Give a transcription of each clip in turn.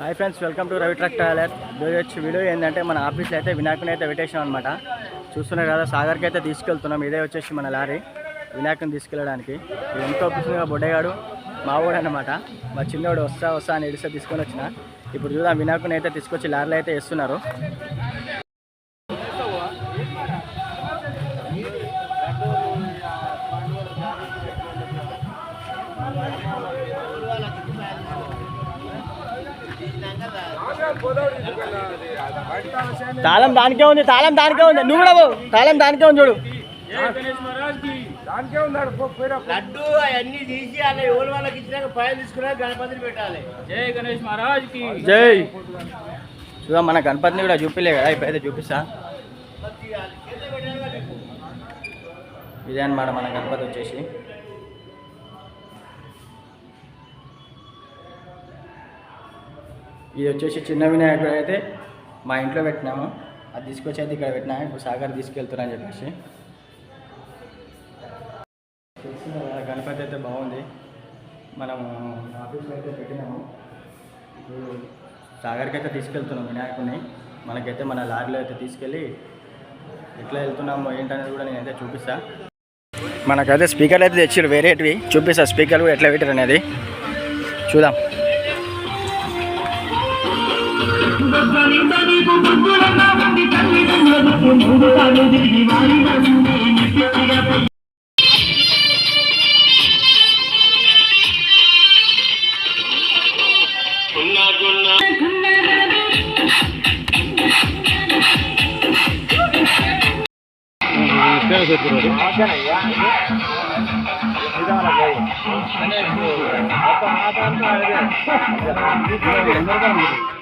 Hi friends welcome to Ravi truck toilet. ఈరోజు వచ్చి video ఏంటంటే మన ఆఫీస్లో అయితే వినాయకుని అయితే పెట్టేసాం అనమాట చూస్తున్నారు కదా సాగర్కి అయితే తీసుకెళ్తున్నాం. ఇదే వచ్చేసి మన లారీ వినాయకుని తీసుకెళ్ళడానికి. ఎంతో కృష్ణగా బొడ్డగాడు మా ఊడు అనమాట మా చిన్నోడు వస్తా వస్తా అని ఎడిస్తే తీసుకొని వచ్చిన. ఇప్పుడు చూద్దాం వినాయకుని అయితే తీసుకొచ్చి లారీలో అయితే వేస్తున్నారు. తాళం దానికే ఉంది తాళం దానికే ఉంది. నువ్వు కూడా. తాళం దానికే ఉంది చూడు. లడ్డు అవన్నీ తీసి అలా ఎవరి వాళ్ళకి ఇచ్చినాక పైన తీసుకున్నా గణపతిని పెట్టాలి. జై గణేష్ మహారాజ్కి. జై. చూద్దాం మన గణపతిని కూడా చూపిలే కదా ఇప్పుడైతే చూపిస్తా. ఇదే అన్నమాట మన గణపతి వచ్చేసి. ఇది వచ్చేసి చిన్న వినాయకుడు అయితే. మా ఇంట్లో పెట్టినాము. అది తీసుకొచ్చి అయితే ఇక్కడ పెట్టినా. ఇప్పుడు సాగర్ తీసుకెళ్తున్నా అని చెప్పేసి. గణపతి అయితే బాగుంది. మనం ఆఫీస్లో అయితే పెట్టినాము. ఇప్పుడు సాగర్కి అయితే తీసుకెళ్తున్నాం వినాయకుడిని మనకైతే మన లారీలో అయితే తీసుకెళ్ళి ఎట్లా వెళ్తున్నాము ఏంటనేది కూడా నేనైతే చూపిస్తా. మనకైతే స్పీకర్లు అయితే తెచ్చారు వేరేటివి. చూపిస్తా స్పీకర్లు ఎట్లా పెట్టారు అనేది. చూద్దాం. ஆதாரம்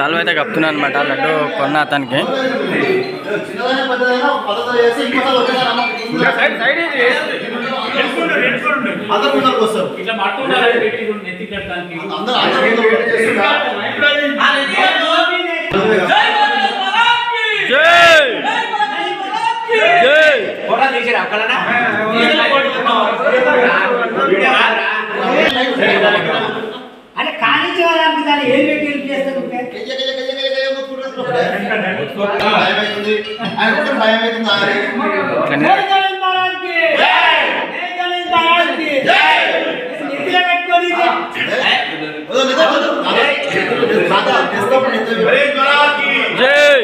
చాలా అయితే కప్పుతున్నాను అనమాట లడ్డు కొన్న అతనికి. ఇట్లా పట్టుకుంటారు పెట్టి నెత్తి కట్టడానికి జై జై! అంటే కానించడానికి దాన్ని ఏం పెట్టి హెల్ప్ చేస్తారు ఇట్లనే జై!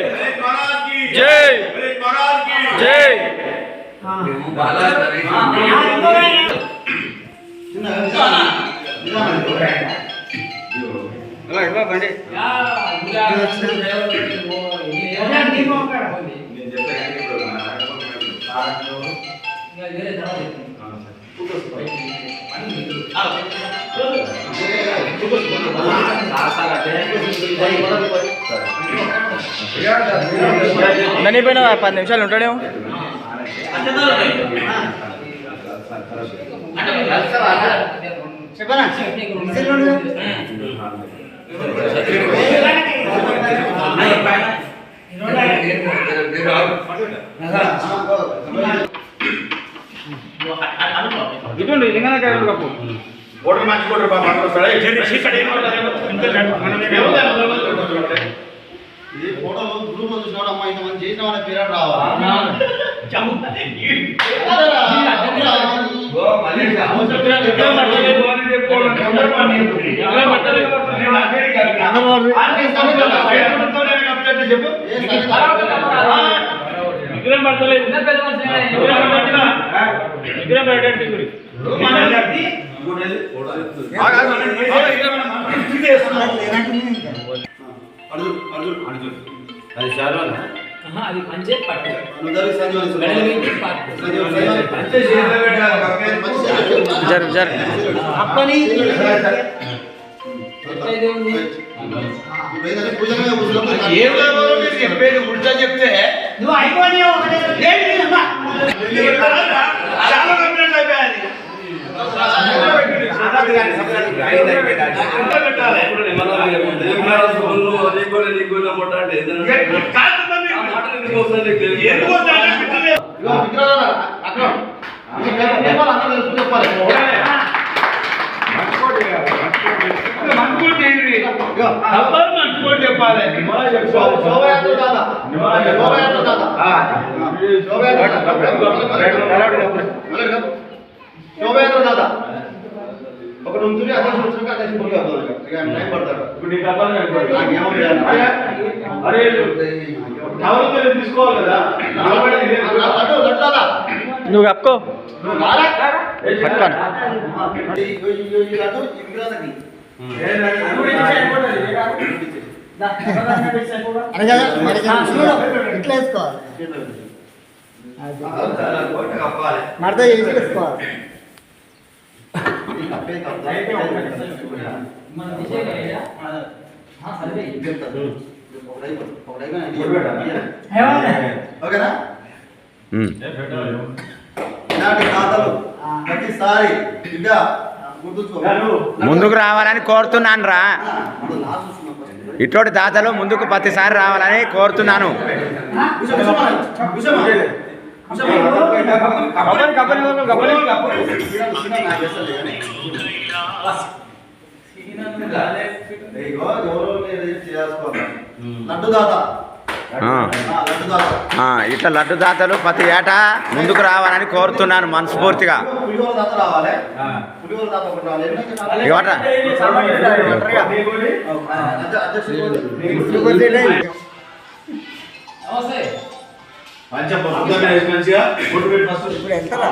జై! జై! నన్ను పోయినా పది నిమిషాలు ఉంటాడేమో ఇటువంటి లింగనకాయ కప్పు. ఓటర్ మంచి ఓటర్ బాబా ఇది ఫోటోలో గ్రూప్లో చూసినాడు అమ్మా ఇంత మంది చేసిన వాళ్ళ పేరు రావాలి? చెప్పు. విగ్రహం పడతలేదు విగ్రహం పట్టినా విగ్రహం పెట్టండి గురి అర్జున్ అర్జున్ అర్జున్ అది శారవనా అది మంచి పట్టు. అందరికి సంజీవని గడల మీద పట్టు. సంజీవని మంచి జర్ అప్పని ఏం చెప్పేది ఉల్టా చెప్తే నువ్వు అయిపోయి చెప్పాలి శోభయాత్ర దాదా శోభయాత్ర దాదా శోభయాత్ర దాదా ఉంటుంది అదే సంవత్సరం అదే గా అవుతుంది అరే టవర్ మీద తీసుకోవాలి కదా నువ్వు కప్పుకో పట్టుకోను ఇట్లా వేసుకోవాలి మడత వేసుకోవాలి ఓకేనా ఇలాంటి ఖాతాలు ప్రతిసారి బిడ్డ గుర్తుంచుకో ముందుకు రావాలని కోరుతున్నాను రా. ఇటువంటి దాతలు ముందుకు ప్రతిసారి రావాలని కోరుతున్నాను లడ్డు దాత ఇట్లా లడ్డు దాతలు ప్రతి ఏటా ముందుకు రావాలని కోరుతున్నాను మనస్ఫూర్తిగా. నమస్తే. మంచిగా పెట్టి ఫస్ట్ ఇప్పుడు వెళ్తారా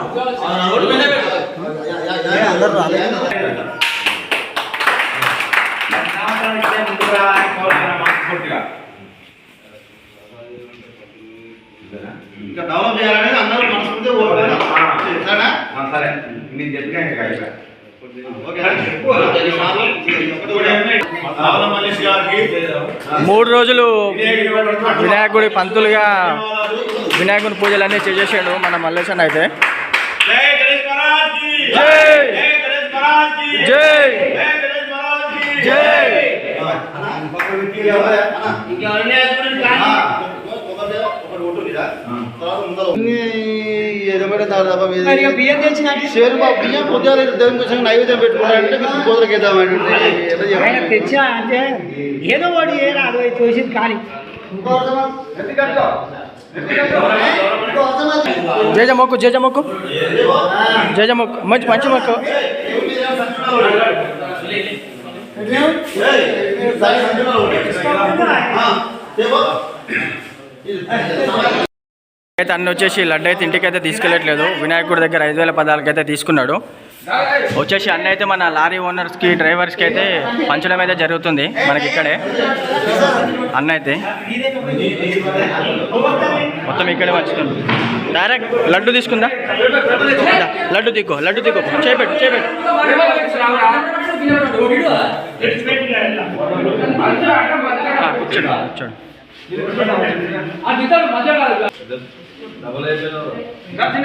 అందరూ రాలేదు. ఇంకా డెవలప్ చేయాలనేది అందరూ. సరేనా? సరే నేను చెప్పినా ఇంకా మూడు రోజులు వినాయకుడి పంతులుగా వినాయకుడి పూజలు అన్నీ చేసేసాడు మన మల్లేశన్ అయితే. జై గణేష్ మహారాజ్కి. జై. షేరు మా బియ్యం పొద్దున దేవుని కోసం నైవేద్యం పెట్టుకున్నారంటే వేద్దామంటే. తెచ్చా అంటే ఏదో వాడు ఏ రాదు చూసింది కానీ. జేజ మొక్కు జేజ మొక్కు. జేజ మొక్కు. మంచి మంచి మొక్కు. అయితే అన్న వచ్చేసి లడ్డు అయితే ఇంటికి అయితే తీసుకెళ్ళట్లేదు. వినాయకుడి దగ్గర ఐదు వేల పదాలకి అయితే తీసుకున్నాడు. వచ్చేసి అన్న అయితే మన లారీ ఓనర్స్కి డ్రైవర్స్కి అయితే పంచడం అయితే జరుగుతుంది మనకి ఇక్కడే. అన్న అయితే. మొత్తం ఇక్కడే పంచుతుంది డైరెక్ట్ లడ్డు తీసుకుందా? లడ్డు దిక్కో లడ్డు దిక్కో చేపెట్టు చేపెట్టు. కూర్చోండి కూర్చోండి పని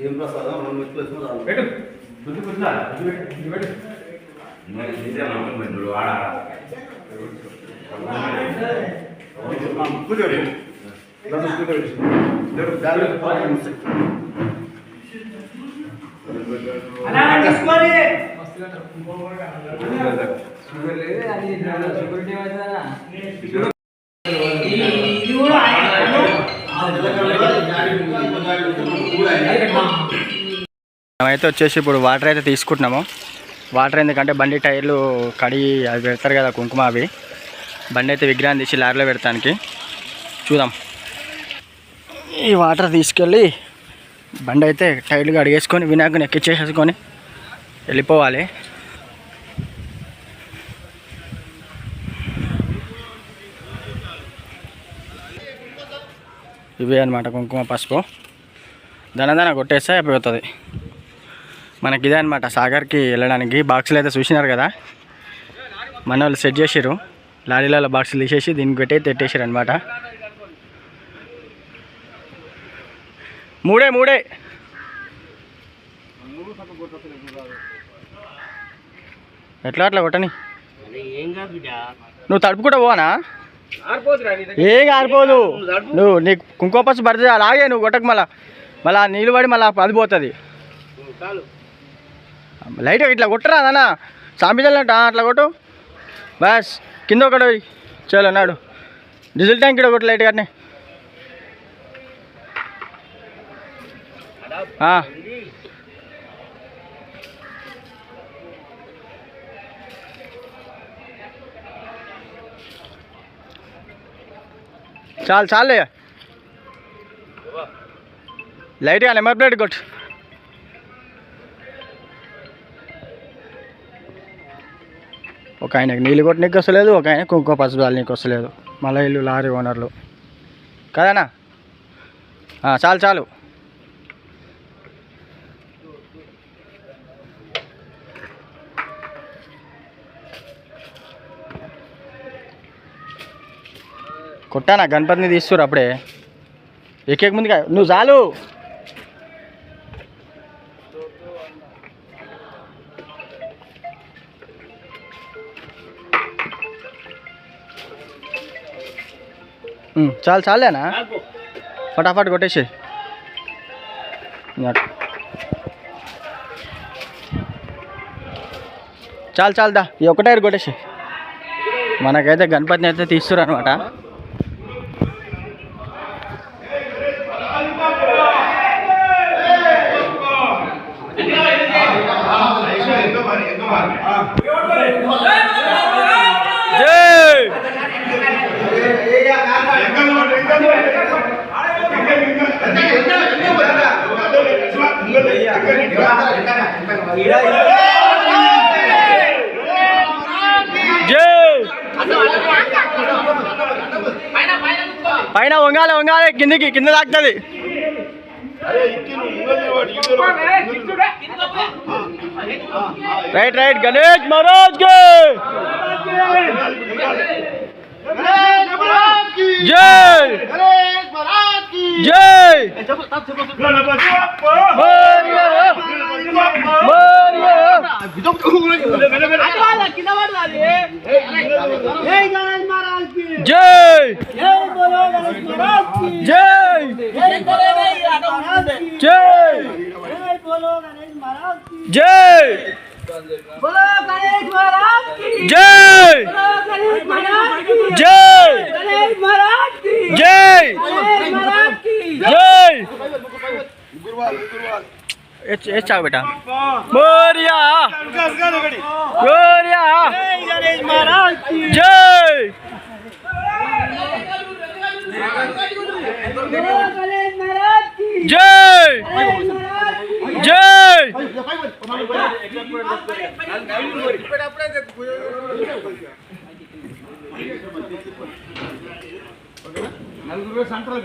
ఏం ప్రసాదం? మనం ఎట్లా వచ్చిన పెట్టు. తుది పుట్టినా ఇది పెట్టు మరి ఇదే మనం పెట్టు ఆడ. కూర్చోండి. వేసుకుని మేమైతే వచ్చేసి ఇప్పుడు వాటర్ అయితే తీసుకుంటున్నాము. వాటర్ ఎందుకంటే బండి టైర్లు కడిగి అవి పెడతారు కదా కుంకుమ అవి. బండి అయితే విగ్రహం తీసి లారీలో పెడతానికి. చూద్దాం. ఈ వాటర్ తీసుకెళ్ళి బండి అయితే టైర్లు కడిగేసుకొని వినాయకుని ఎక్కిచ్చేసేసుకొని వెళ్ళిపోవాలి. ఇవే అనమాట కుంకుమ పసుపు. దనదన కొట్టేస్తే అయిపోతుంది. మనకి ఇదే అనమాట సాగర్కి వెళ్ళడానికి బాక్సులు అయితే చూసినారు కదా. మన వాళ్ళు సెట్ చేసారు లారీలలో బాక్సులు తీసేసి దీనికి పెట్టి తెట్టేసారు అనమాట మూడే మూడే. ఎట్లా అట్లా కొట్టని? నువ్వు తడుపుకుంటా పోనా ఏం ఆరిపోదు. నువ్వు నీకు కుంకుమ పసుపు పడితే అలాగే నువ్వు కొట్టకు మళ్ళా. మళ్ళా నీళ్ళు పడి మళ్ళీ అది పోతుంది. లైట్ ఇట్లా కొట్టరా నాన్న. సాంపిదలంట అట్లా కొట్టు. బస్ కింద ఒకటి చాలు చలో నాడు. డీజిల్ ట్యాంక్ ఇక్కడ ఒకటి లైట్ కానీ చాలు చాలే లైట్గా నెంబర్ ప్లేట్ కొట్టు. ఒక ఆయనకి నీళ్ళు కొట్టనీకి వస్తలేదు ఒక ఆయన కుంకుమ పసుపు నీకు వస్తలేదు. మళ్ళీ ఇల్లు లారీ ఓనర్లు. కదనా చాలు చాలు. కొట్టానా? గణపతిని తీసుకురు అప్పుడే. ఎక్కేక ముందుగా. నువ్వు చాలు. చాలు చాలేనా? చాలు ఫటాఫట్ కొట్టేసి చాలు చాలు దా. ఈ ఒక్క టైర్ కొట్టేసి మనకైతే గణపతిని అయితే తీస్తురు అనమాట కిందికి కింద తాకుతుంది రైట్ రైట్ గణేష్ మహారాజ్కి अच्छा बेटा। बोरिया बोरिया जय। जय। जय। నలుగురు సెంట్రల్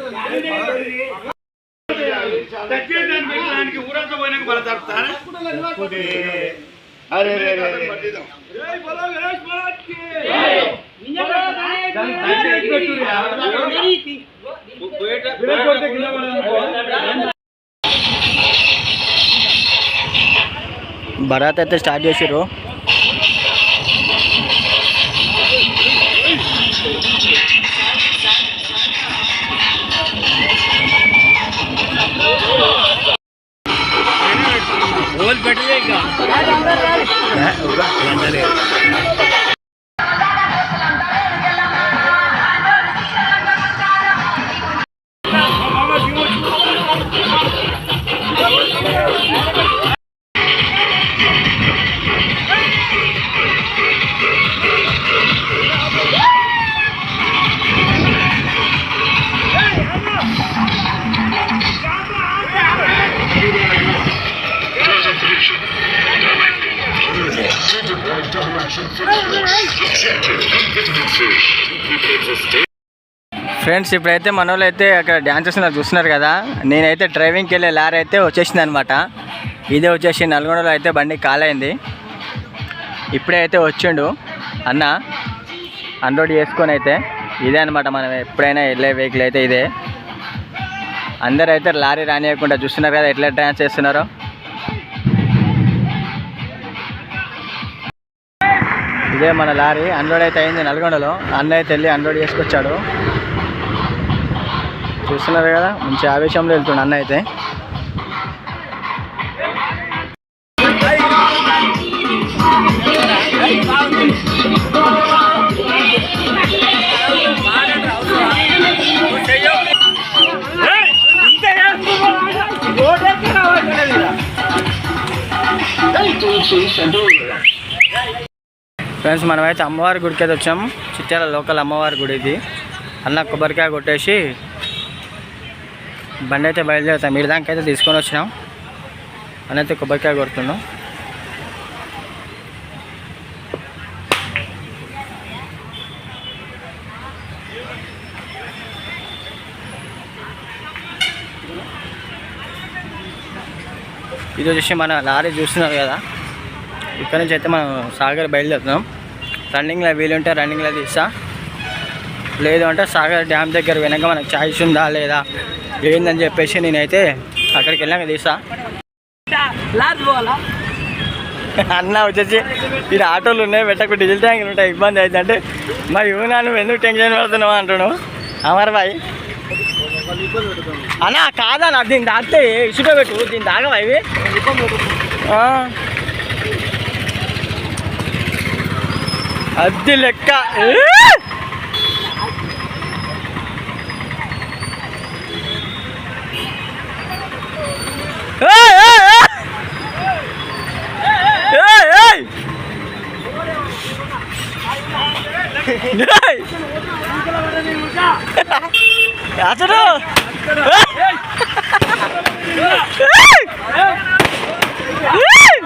రే. భరత్ అయితే start Nah, udah, yang dari. Friends ఇప్పుడైతే మన వాళ్ళు అయితే అక్కడ డ్యాన్స్ చేస్తున్నారు చూస్తున్నారు కదా. నేనైతే డ్రైవింగ్కి వెళ్ళే లారీ అయితే వచ్చేసింది అనమాట ఇదే వచ్చేసి నల్గొండలో అయితే బండి కాలైంది. ఇప్పుడే అయితే వచ్చిండు అన్న. అన్లోడ్ చేసుకొని అయితే ఇదే అనమాట మనం ఎప్పుడైనా వెళ్ళే వెహికల్ అయితే ఇదే. అందరూ అయితే లారీ రానియకుండా చూస్తున్నారు కదా ఎట్లా డ్యాన్స్ చేస్తున్నారో ఇదే మన లారీ అన్లోడ్ అయితే అయింది నల్గొండలో. అన్న అయితే వెళ్ళి అన్లోడ్ చేసుకొచ్చాడు. చూస్తున్నారు కదా మంచి ఆవేశంలో వెళ్తుండే అన్న అయితే. ఫ్రెండ్స్ మనమైతే అమ్మవారి గుడికి అయితే వచ్చాము చిట్యాల లోకల్ అమ్మవారి గుడి ఇది అన్న కొబ్బరికాయ కొట్టేసి బండి అయితే బయలుదేరుతాం. మీరు దానికి అయితే తీసుకొని వచ్చినాం. అయితే కొబ్బరికాయ కొడుతున్నాం. ఇది వచ్చేసి మన లారీ చూస్తున్నారు కదా. ఇక్కడ నుంచి అయితే మనం సాగర్ బయలుదేరుతున్నాం. రన్నింగ్లో వీలుంటే రన్నింగ్లో తీస్తా. లేదు అంటే సాగర్ డ్యామ్ దగ్గర వెనక మనకు ఛాయిస్ ఉందా లేదా? ఏందని చెప్పేసి నేనైతే అక్కడికి వెళ్ళాక తీసా అన్న వచ్చేసి ఇది ఆటోలు ఉన్నాయి పెట్టకు డీజిల్ ట్యాంకులు ఉంటాయి ఇబ్బంది అయితే అంటే మరి నువ్వు ఎందుకు టెన్షన్ పడుతున్నావు? అంటున్నావు. అమర్ బాయ్. అన్న కాదన్న దీన్ని దాటితే ఇసుక పెట్టు దీన్ని దాగవా ఇవి? అది లెక్క. ఏయ్!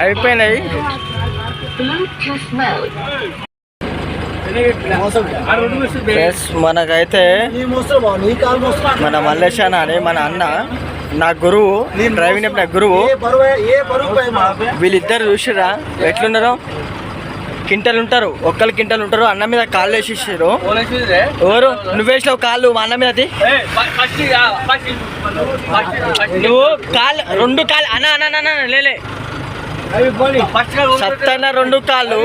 అయిపోయినాయి ప్లస్ మనకైతే మన మల్లేశాన అని మన అన్న నా గురువు డ్రైవింగ్ నా గురువు వీళ్ళిద్దరు చూసిరా ఎట్లున్నారు? కింటలు ఉంటారు ఒక్కరు కింటలు ఉంటారు అన్న మీద కాళ్ళు వేసేసారు ఎవరు? నువ్వు వేసినావు కాళ్ళు మా అన్న మీద నువ్వు కాళ్ళు రెండు కాళ్ళు అన్న అన్న, అన్న లేలే సత్తన్న రెండు కాళ్ళు.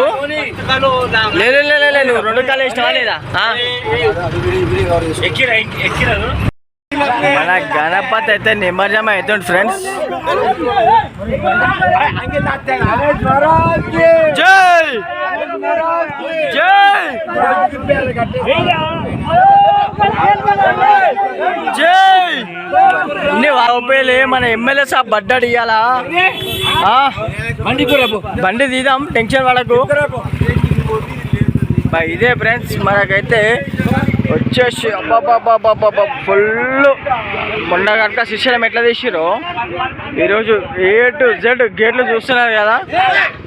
లే లే, లే, లే, లే, నువ్వు రెండు కాళ్ళు వేసినావా లేదా? మన గణపతి అయితే నిమజ్జనం అవుతుంది ఫ్రెండ్స్ జై! జై! జై! మన ఎమ్మెల్యే సాబ్ బడ్డాడు ఇయ్యాలా? బండి తీద్దాం టెన్షన్ వాళ్ళకు ఇదే ఫ్రెండ్స్ మనకైతే వచ్చేసి అబ్బాబాబాబాబా ఫుల్ మొన్న కనుక శిష్యులం ఎట్లా తీసిరో ఈరోజు ఏ టు జెడ్ గేట్లు చూస్తున్నారు కదా.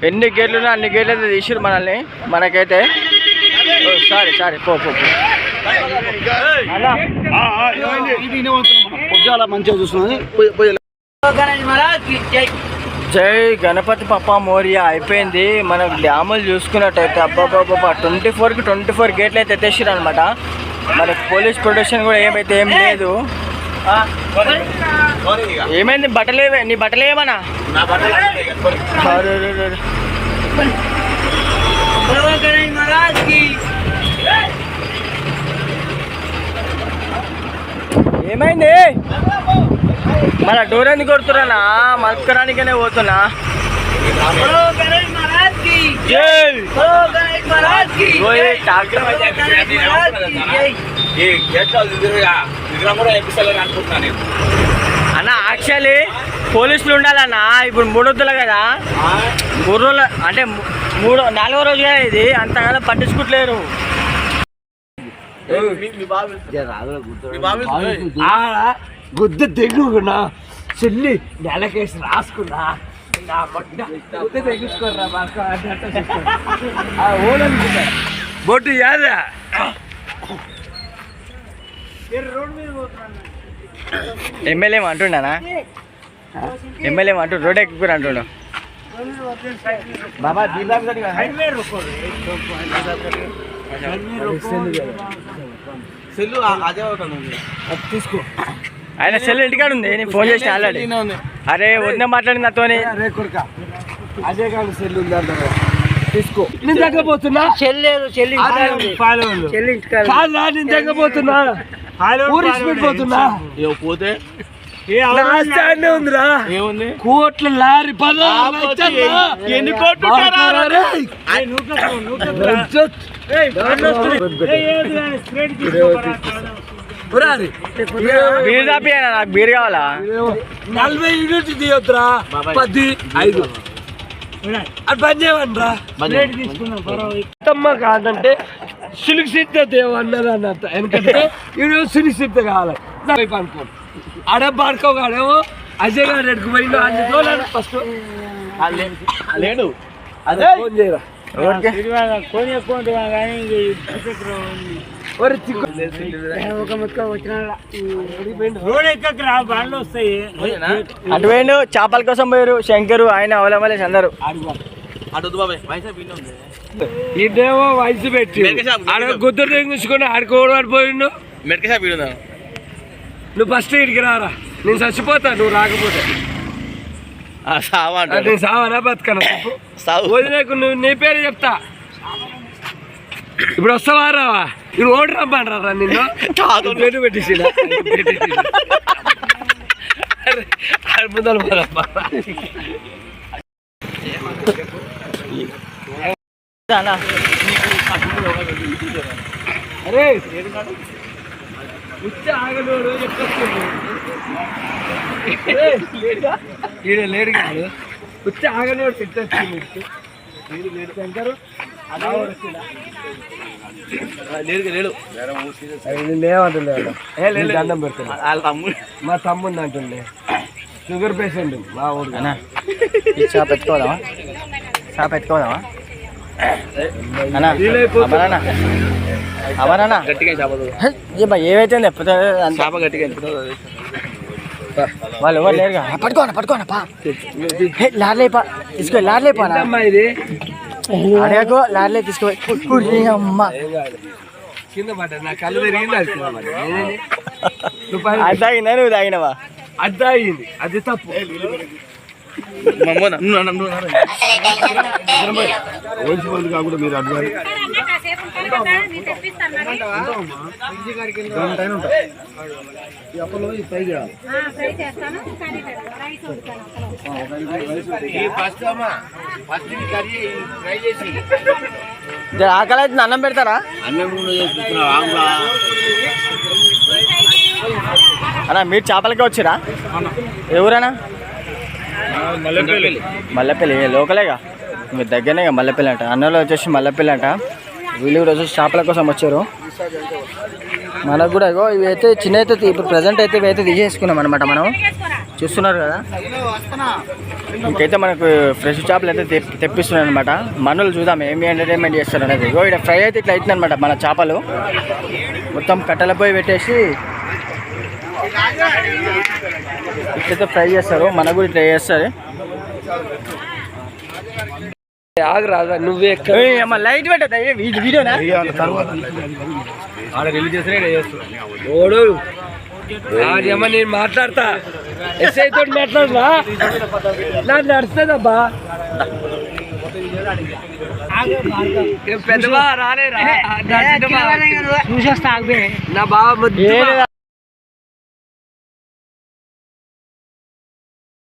ఎన్ని గేట్లు ఉన్నా అన్ని గేట్లు అయితే తీసిరు మనల్ని. మనకైతే సారీ సారీ పో పో మంచిగా జై గణపతి పప్ప మోరియా అయిపోయింది. మనం డ్యాములు చూసుకున్నట్టయితే అబ్బాబాబా ట్వంటీ ఫోర్కి ట్వంటీ ఫోర్ గేట్లు అయితే ఎత్తేసారు అనమాట మనకి పోలీస్ ప్రొటెక్షన్ కూడా ఏమైతే ఏం లేదు. ఏమైంది? బట్టలేవే నీ అరే, అరే. ఏమైంది? మన డోర్ ఎందుకు కొడుతున్నా మస్కరానికనే పోతున్నా జై ఓయ్ డాక్టర్ అన్న యాక్చువల్లీ పోలీసులు ఉండాలన్నా ఇప్పుడు మూడొద్దులు కదా? మూడు రోజులు అంటే మూడో నాలుగో రోజు కదా ఇది? అంతగా పట్టించుకుంటలేరు. గుద్ద తెగుకున్నా చెల్లి నెలకేసి రాసుకున్నా. నా బొట్టు యాదా? ఎమ్మెల్యే అంటుండనా ఎమ్మెల్యే అంటూ రోడ్ ఎక్కువ అంటుండు బాబా దీదాం సెల్లు అదే అవుతాను తీసుకో. ఆయన సెల్ ఇంటికాడ ఉంది నేను ఫోన్ చేసిన ఆల్రెడీ. అరే వద్ద మాట్లాడింది నాతోని రే కొడుక. అదే కాదు సెల్లు ఉందంట తీసుకోో. నేను తగ్గపోతున్నా చెల్లేదు చెల్లి కాదు నేను తగ్గపోతున్నా ఊరి స్పీడ్ పోతున్నా. పోతే? ఉందిరా. ఏముంది? కోట్ల లారీ ఎన్ని కోట్లు బీర్ కావాలా? నలభై యూనిట్ తీయొద్దురా. పది ఐదు. అది చేయమంటారా అమ్మ కాదంటే సిద్ధ దేవన్నది అన్నంత ఎందుకంటే ఈరోజు సిద్ధ కావాలి. అనుకో ఆడే పాడుకో కాడేమో అజయ్ గారు ఎడుకు పోయిండు. ఫస్ట్ లేడు. ఫోన్ చేయరా? ఓకే ఒరే చిక్కు అటు పోయిండు చేపల కోసం పోయారు శంకరు ఆయన అవలమలేసి అందరు. ఇదేమో వయసు పెట్టి. ఆడ గుద్దరు తెగించుకొని ఆడుకోవడం ఆడిపోయిండు మెడికల్ షాప్ వీడు నువ్వు ఫస్ట్ ఇడికి రారా. నేను చచ్చిపోతా నువ్వు రాకపోతే. సావా నేను సావనా బతకనా? సావు. వదిలేకు నువ్వు నీ పేరు చెప్తా. ఇప్పుడు వస్తావా రావా? ఇప్పుడు ఓడి రమ్మంటారా నిన్ను? ముందర పోదమ్మా. అన్నా అరే లేడుగా? ఈడ లేడు కాదు ఉచ్చి ఆగలోడు తిట్టొచ్చింది లేడు లేడు శంకరు లేవంటలేదు ఏ దండం పెడుతున్నా మా తమ్ముడు మా అంటుండే షుగర్ పేషెంట్ మా ఊరు చా పెట్టుకోదామా షాప్ పెట్టుకోదామా షాప్ ఎత్తుకోదామా గట్టిగా ఏవైతే చేప గట్టిగా వాళ్ళు ఎవరు లేరుగా పట్టుకోనా పట్టుకోనా పా హే, లార్లే పా ఇది అడగకు లార్లే తీసుకో ఉర్రి అమ్మ కాదు పడ్డా నా కళ్ళు తిరిగింది అది అది నువ్వు తాగినవా అది అయింది అది తప్పు కాకుండా మీరు అడ్వాన్స్ ఆకలి అయితే అన్నం పెడతారా అన్నం అన్నా మీరు చేపలకే వచ్చిరా? ఎవరన్నా మల్లెపల్లి. ఏ లోకలేగా? మీరు దగ్గరనే మల్లెపల్లి అంట. అన్నలో వచ్చేసి మల్లెపల్లి అంట. వీళ్ళు కూడా వచ్చి చేపల కోసం వచ్చారు. మనకు కూడా ఇగో ఇవి అయితే చిన్న అయితే ఇప్పుడు ప్రజెంట్ అయితే ఇవి అయితే తీసేసుకున్నాం అనమాట మనం. చూస్తున్నారు కదా? ఇంకైతే మనకు ఫ్రెష్ చేపలు అయితే తెప్పిస్తున్నాయి అనమాట మనులు చూద్దాం ఏమి ఎంటర్టైన్మెంట్ చేస్తారు అనేది. ఇగో ఇక్కడ ఫ్రై అయితే ఇట్లా అవుతుంది అనమాట మన చేపలు. మొత్తం కట్టెల పొయ్యి పెట్టేసి ఇట్లయితే ఫ్రై చేస్తారు. మనకు కూడా ఇట్లా చేస్తారు. ఆగరాదా నువ్వే లైట్ పెట్టదా వీడియోనా? ఓడు అదేమో నేను మాట్లాడతా. ఎస్ఐ తోటి మాట్లాడరా నాకు నడుస్తుందబ్బా. పెద్దవా? రాలేరా? చిన్నవా? నా ముద్దు